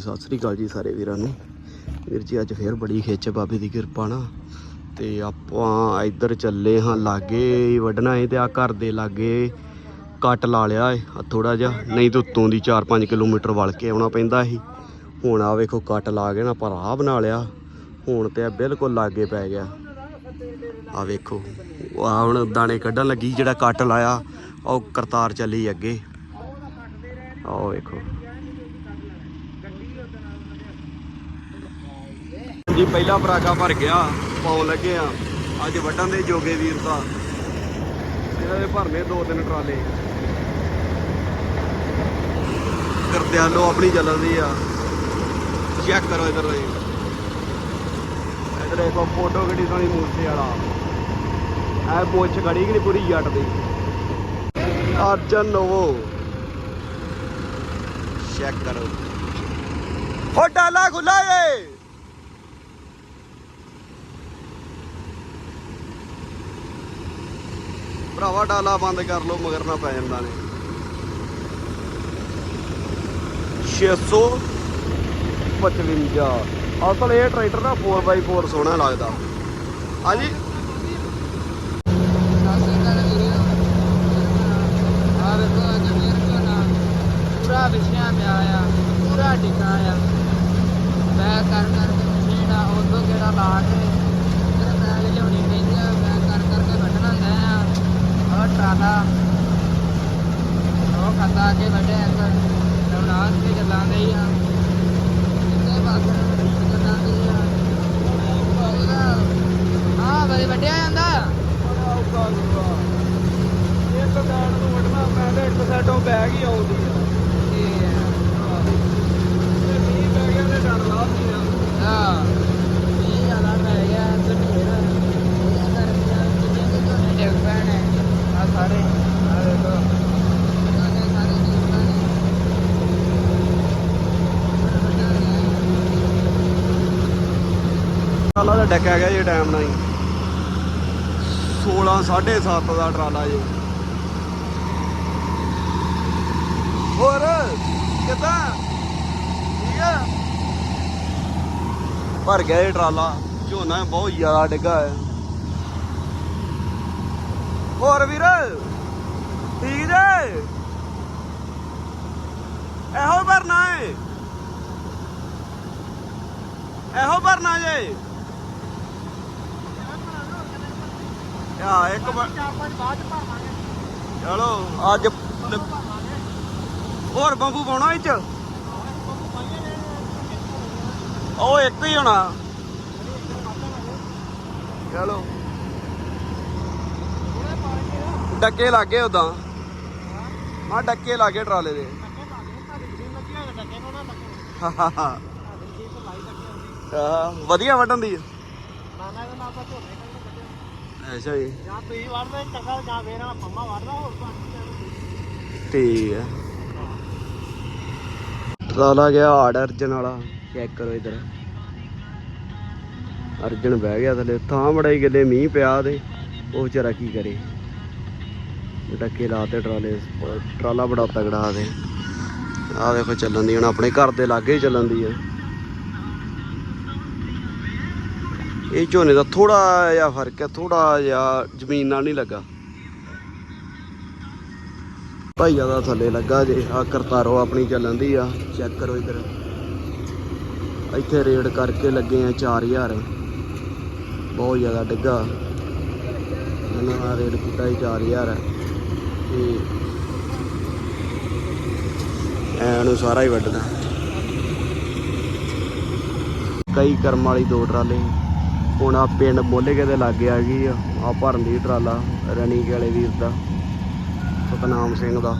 ਸਤਿ ਸ੍ਰੀ ਅਕਾਲ ਜੀ ਸਾਰੇ ਵੀਰਾਂ ਨੂੰ। ਵੀਰ ਜੀ, ਅੱਜ ਫੇਰ ਬੜੀ ਖਿੱਚ ਬਾਬੇ ਦੀ ਕਿਰਪਾ ਨਾ ਤੇ ਆਪਾਂ ਇੱਧਰ ਚੱਲੇ ਹਾਂ ਲਾਗੇ ਵੱਢਣਾ ਏ ਤੇ ਆ ਘਰ ਦੇ ਲਾਗੇ ਕੱਟ ਲਾ ਲਿਆ ਏ ਥੋੜਾ ਜਿਹਾ। ਨਹੀਂ ਤਾਂ ਉੱਤੋਂ ਦੀ 4-5 ਕਿਲੋਮੀਟਰ ਵਲ ਕੇ ਆਉਣਾ ਪੈਂਦਾ ਸੀ। ਹੁਣ ਆ ਵੇਖੋ ਕੱਟ ਲਾ ਕੇ ਨਾ ਪਰ ਰਾਹ ਬਣਾ ਲਿਆ। ਹੁਣ ਤੇ ਆ ਬਿਲਕੁਲ ਲਾਗੇ ਪੈ ਗਿਆ। ਆ ਵੇਖੋ ਆ ਹੁਣ ਦਾਣੇ ਕੱਢਣ ਲੱਗੀ ਜਿਹੜਾ ਕੱਟ ਲਾਇਆ ਉਹ ਕਰਤਾਰ ਚੱਲੀ ਅੱਗੇ। ਆਹ ਵੇਖੋ। ਜੀ ਪਹਿਲਾ ਪਰਾਗਾ ਭਰ ਗਿਆ, ਪਾਉਣ ਲੱਗੇ ਆ। ਅੱਜ ਵੱਡਾਂ ਦੇ ਜੋਗੇ ਵੀਰ ਦਾ ਇਹਨਾਂ ਦੇ ਭਰਨੇ ਦੋ ਤਿੰਨ ਟਰਾਲੇ। ਕਰਦਿਆਂ ਲੋ ਆਪਣੀ ਚੱਲਦੀ ਆ। ਚੈੱਕ ਕਰੋ ਇਧਰ ਇਹ ਇਧਰ ਦੇਖੋ, ਫੋਟੋ ਕਿਹੜੀ ਸੋਹਣੀ ਮੂਰਤੀ ਵਾਲਾ। ਐ ਪੁੱਛ ਖੜੀ ਕਿ ਨਹੀਂ, ਪੂਰੀ ਜੱਟ ਦੀ। ਅਰਜਨ ਨੋਵੋ। ਚੈੱਕ ਕਰੋ। ਹੋ ਡਾਲਾ ਖੁੱਲਾ ਏ। ਭਰਾਵਾ ਡਾਲਾ ਬੰਦ ਕਰ ਲਓ, ਮਗਰ ਨਾ ਪੈ ਜਾਂਦਾ ਨੇ 655 ਅਸਲ ਇਹ ਟਰੈਕਟਰ ਦਾ 4x4 ਸੋਹਣਾ ਲੱਗਦਾ। ਹਾਂਜੀ ਪੂਰਾ ਵਿਛਿਆ ਪਿਆ ਆ ਪੂਰਾ ਟਿਕਾ ਆ ਮੈਂ ਕਰ ਕਰ ਕੇ ਮਸ਼ੀਨ ਉਦੋਂ ਕਿਹੜਾ ਲਾ ਕੇ ਫਿਰ ਬੈਗ ਲਿਆਉਣੀ ਪੈਂਦੀ ਆ ਮੈਂ ਕਰ ਕਰ ਕੇ ਵੱਢਣਾ ਹੁੰਦਾ ਆ ਉਹ ਟਰਾਲਾ ਖਾਤਾ ਕੇ ਵੱਢਿਆ ਅੰਦਰ ਹੁਣ ਆਹ ਤੇ ਗੱਲਾਂ ਦੇ ਹੀ ਆ। ਕਿੰਨੇ ਪਾਸੇ ਗੱਲਾਂ ਦੇ ਹੀ ਆ। ਹਾਂ ਬੜੇ ਵੱਢਿਆ ਜਾਂਦਾ। ਇੱਕ ਸਾਈਡ ਨੂੰ ਵੱਢਣਾ ਮੈਂ ਤੇ ਇੱਕ ਸਾਈਡੋਂ ਬੈਗ ਹੀ ਆਉਂਦੀ ਆ ਤੇ ਤੇ ਡਰ ਆ। ਹਾਂ ਇਹ ਗਿਆ ਤੇ ਫੇਰ ਇਹ ਕਰਕੇ ਆ। ਆ ਸਾਰੇ। ਆ ਦੇਖੋ ਸਾਰੇ ਸਾਰੇ ਡਿੱਗ ਪੈਣੇ ਟਰਾਲਾ ਦਾ ਡੱਕਿਆ ਗਿਆ ਜੇ ਟਾਈਮ ਨਾਲ ਹੀ। 16 7.5 ਦਾ ਟਰਾਲਾ ਜੇ। ਹੋਰ, ਕਿਦਾਂ? ਠੀਕ ਆ? ਭਰ ਗਿਆ ਇਹ ਟਰਾਲਾ। ਝੋਨਾ ਬਹੁਤ ਜ਼ਿਆਦਾ ਡਿੱਗਾ ਹੈ ਹੋਰ ਵੀਰ, ਠੀਕ ਜੇ? ਇਹੋ ਭਰਨਾ ਹੈ ਇਹੋ ਭਰਨਾ ਜੇ। ਆ, ਇੱਕ ਬ- ਚਲੋ, ਅੱਜ ਹੋਰ ਬੰਬੂ ਪਾਉਣਾ ਇਹ ਚ ਉਹ ਇੱਕ ਹੀ ਹੋਣਾ। ਚਲੋ। ਡੱਕੇ ਲੱਗੇ ਉਦਾਂ ਆ ਡੱਕੇ ਲੱਗੇ ਟਰਾਲੇ ਦੇ। ਵਧੀਆ ਵੱਢਣ ਦੀ। ਆ। ਅੱਛਾ ਜੀ। ਠੀਕ ਹੈ ਟਰਾਲਾ ਗਿਆ ਹਾਰਡ ਅਰਜਨ ਵਾਲਾ ਚੈੱਕ ਕਰੋ ਇਧਰ। ਅਰਜਨ ਬਹਿ ਗਿਆ ਥੱਲੇ ਥਾਂ ਬੜਾ ਹੀ ਗੱਲੇ ਮੀਂਹ ਪਿਆ ਤੇ ਉਹ ਵਿਚਾਰਾ ਕੀ ਕਰੇ? ਡੱਕੇ ਲਾਤੇ ਟਰਾਲੇ ਟਰਾਲਾ ਬੜਾ ਤਗੜਾ ਤੇ। ਆਹ ਦੇਖੋ ਚੱਲਣ ਦੀ ਹੁਣ ਆਪਣੇ ਘਰ ਦੇ ਲਾਗੇ ਹੀ ਚੱਲਣ ਦੀ ਆ। ਇਹ ਝੋਨੇ ਦਾ ਥੋੜਾ ਜਿਹਾ ਫ਼ਰਕ ਹੈ ਥੋੜਾ ਜਿਹਾ ਜ਼ਮੀਨ ਨਾਲ ਨਹੀਂ ਲੱਗਾ। ਭਾਈ ਦਾ ਥੱਲੇ ਲੱਗਾ ਜੇ ਆ ਕਰਤਾਰੋ ਆਪਣੀ ਚੱਲਣ ਦੀ ਆ ਚੈੱਕ ਕਰੋ ਇਧਰ। ਇੱਥੇ ਰੇਡ ਕਰਕੇ ਲੱਗੇ ਆ 4000 ਬਹੁਤ ਜ਼ਿਆਦਾ ਡਿੱਗਾ। ਇਹਨਾਂ ਦਾ ਰੇਡ ਕੀਤਾ ਸੀ 4000 ਤੇ ਐਨੂੰ ਸਾਰਾ ਹੀ ਵੱਢਣਾ ਕਈ ਕਰਮ ਵਾਲੀ ਦੋ ਟਰਾਲੇ। ਹੁਣ ਆ ਪਿੰਡ ਮੋਲੇ ਦੇ ਲਾਗੇ ਆ ਗਈ ਆ। ਭਰਨ ਦੀ ਟਰਾਲਾ ਰਣੀ ਕੇ ਵਾਲੇ ਵੀਰ ਦਾ ਸਤਨਾਮ ਸਿੰਘ ਦਾ।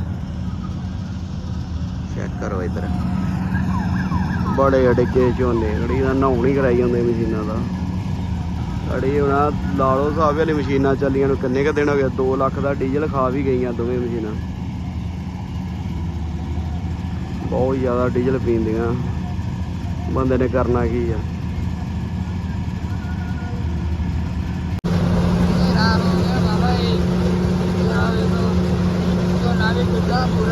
ਚੈੱਕ ਕਰੋ ਇਧਰ। ਬੜੇ ਅੜਕੇ ਝੋਨੇ ਅੜੀ ਦਾ ਨਹਾਉਣ ਕਰਾਈ ਜਾਂਦੇ ਮਸ਼ੀਨਾਂ ਦਾ। ਅੜੀ ਹੁਣ ਲਾ ਲਓ ਹਿਸਾਬ ਵਾਲੀ ਮਸ਼ੀਨਾਂ ਚੱਲੀਆਂ ਨੂੰ ਕਿੰਨੇ ਕ ਦਿਨ ਹੋ ਗਏ 2 ਲੱਖ ਦਾ ਡੀਜ਼ਲ ਖਾ ਵੀ ਗਈਆਂ ਦੋਵੇਂ ਮਸ਼ੀਨਾਂ। ਬਹੁਤ ਜ਼ਿਆਦਾ ਡੀਜ਼ਲ ਪੀਂਦੀਆਂ। ਬੰਦੇ ਨੇ ਕਰਨਾ ਕੀ ਆ ਖਰਾਬ ਹੋ ਗਿਆ ਬਾਬਾ ਇਹ ਆ ਵੇਖੋ ਝੋਨਾ ਵੀ ਡੁੱਲਾ ਪੂਰਾ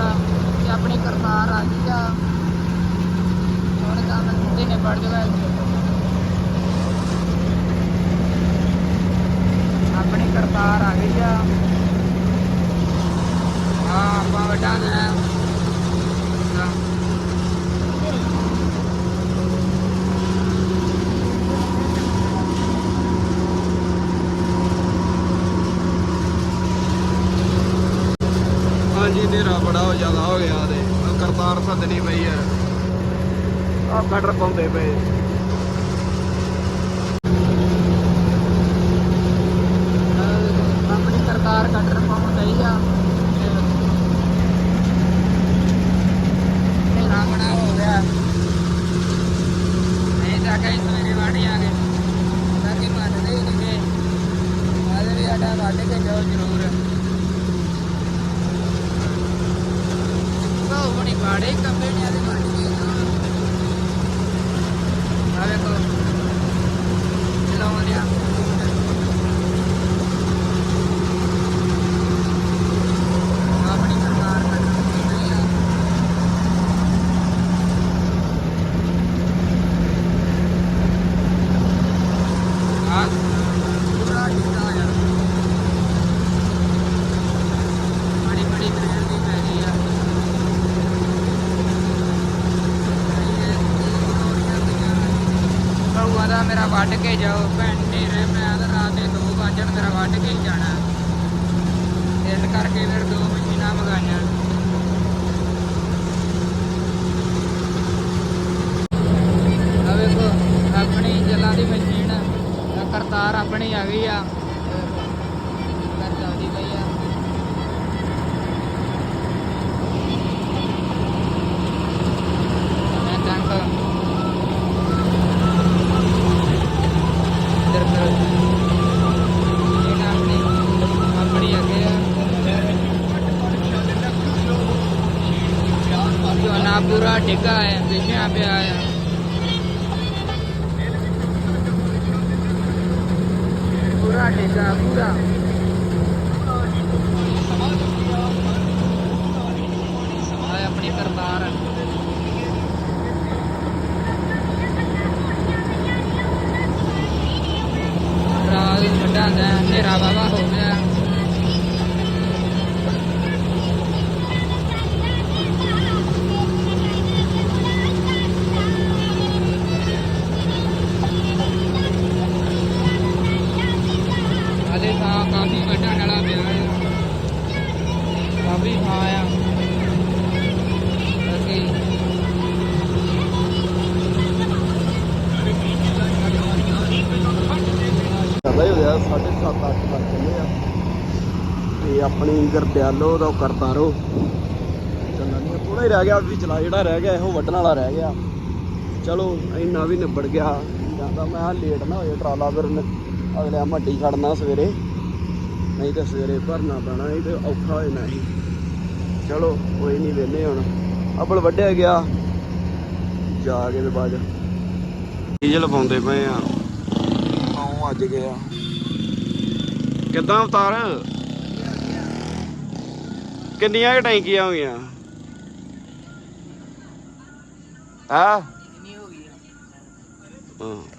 ਤੇ ਆਪਣੀ ਕਰਤਾਰ ਆ ਗਈ ਆ। ਹੁਣ ਵੜ ਜਾਵੇ ਆਪਣੀ ਕਰਤਾਰ ਆ ਗਈ ਆ। ਹਾਂ, ਆਪਾਂ ਵਟਾਂਗੇ ਹਾਂ ਹਾਂਜੀ ਹਨੇਰਾ ਬੜਾ ਹੋ ਜ਼ਿਆਦਾ ਹੋ ਗਿਆ ਤੇ ਆਹ ਸੱਦਣੀ ਪਈ ਯਾਰ ਆ ਕਟਰ ਪਾਉਂਦੇ ਪਏ। ਆਪਣੀ ਸਰਕਾਰ ਕਟਰ ਪਾਉਣ ਲਈ ਆ। ਰਾਮਣਾ ਹੋ ਗਿਆ। ਨਹੀਂ ਤਾਂ ਕਈ ਸਵੇਰੇ ਵਾੜੀ ਆ ਗਏ ਤਾਂ ਕਿ ਮੰਨਦੇ ਹੀ ਨਹੀਂ ਗੇ। ਆਦੇ ਵੀ ਆਡਾ ਵੱਢ ਕੇ ਜਾਓ ਜ਼ਰੂਰ। ਉਹ ਬਣੀ ਬਾੜੇ ਕੰਬੇ ਨੇ ਆਦੇ ਵੱਢ ਕੇ ਆ ਵੇਖੋ ਚਲਾਉਂਦੇ ਆ ਆਪਣੀ ਸਰਕਾਰ ਕੱਢਣ ਦੀ ਆ ਆ ਪੂਰਾ ਟਿਕਾ ਆ ਬੜੀ ਬੜੀ ਗ੍ਰੇਡ ਦੀ ਪੈ ਗਈ ਆ ਕਹੂਆ ਦਾ ਮੇਰਾ ਵੱਢ ਕੇ ਜਾਓ ਭੈਣ ਢੇਰੇ ਮੈਂ ਤਾਂ ਰਾਤ ਦੇ 2 ਵਜਣ ਮੇਰਾ ਵੱਢ ਕੇ ਹੀ ਜਾਣਾ। ਇਸ ਕਰਕੇ ਫਿਰ ਦੋ ਮਸ਼ੀਨਾਂ ਮੰਗਾਈਆਂ। ਆ ਵੇਖੋ, ਆਪਣੀ ਜਲਾਂ ਦੀ ਮਸ਼ੀਨ ਕਰਤਾਰ ਆਪਣੀ ਆ ਗਈ ਆ। ਝੋਨਾ ਪੂਰਾ ਡਿੱਗਾ ਹੈ ਵਿਛਿਆ ਪਿਆ ਆ ਪੂਰਾ ਡਿੱਗਾ ਪੂਰਾ ਆ ਆਪਣੀ ਕਰਤਾਰ ਰਾਤ ਵੱਡਾ ਦਾ ਵੱਡਾ ਨਲਾ ਪਿਆ ਹੈ ਕਾਫੀ ਥਾਂ ਆ। ਅੱਗੇ ਜ਼ਿਆਦਾ ਹੀ ਹੋਇਆ 7.5 8 ਲੱਗ ਚੱਲੇ ਆ। ਤੇ ਆਪਣੀ ਗਰਦਿਆਲੋ ਦਾ ਉਹ ਕਰਤਾਰੋ ਚੱਲਣਾ ਨਹੀਂ ਥੋੜਾ ਹੀ ਰਹਿ ਗਿਆ, ਵੀ ਚਲਾ ਜਿਹੜਾ ਰਹਿ ਗਿਆ, ਇਹੋ ਵੱਢਣ ਵਾਲਾ ਰਹਿ ਗਿਆ। ਚਲੋ, ਇੰਨਾ ਵੀ ਨਿਬੜ ਗਿਆ। ਜਾਂਦਾ ਮੈਂ ਲੇਟ ਨਾ ਹੋਏ ਟਰਾਲਾ ਫਿਰ ਅਗਲੇ ਮੱਡੀ ਖੜਨਾ ਸਵੇਰੇ। ਨਹੀਂ ਤੇ ਸਵੇਰੇ ਭਰਨਾ ਪੈਣਾ ਇਹ ਤੇ ਔਖਾ ਹੋ ਜਾਣਾ ਸੀ। ਚਲੋ ਕੋਈ ਨਹੀਂ ਵੇਲੇ ਹੁਣ। ਅਬਲ ਵੱਢਿਆ ਗਿਆ। ਜਾ ਕੇ ਤੇ ਬਾਅਦ ਡੀਜ਼ਲ ਪਾਉਂਦੇ ਪਏ ਆ। ਆਉਂ ਅੱਜ ਗਿਆ। ਕਿੱਦਾਂ ਅਵਤਾਰ? ਕਿੰਨੀਆਂ ਕੁ ਟੈਂਕੀਆਂ ਹੋ ਗਈਆਂ? ਆ? ਹਾਂ।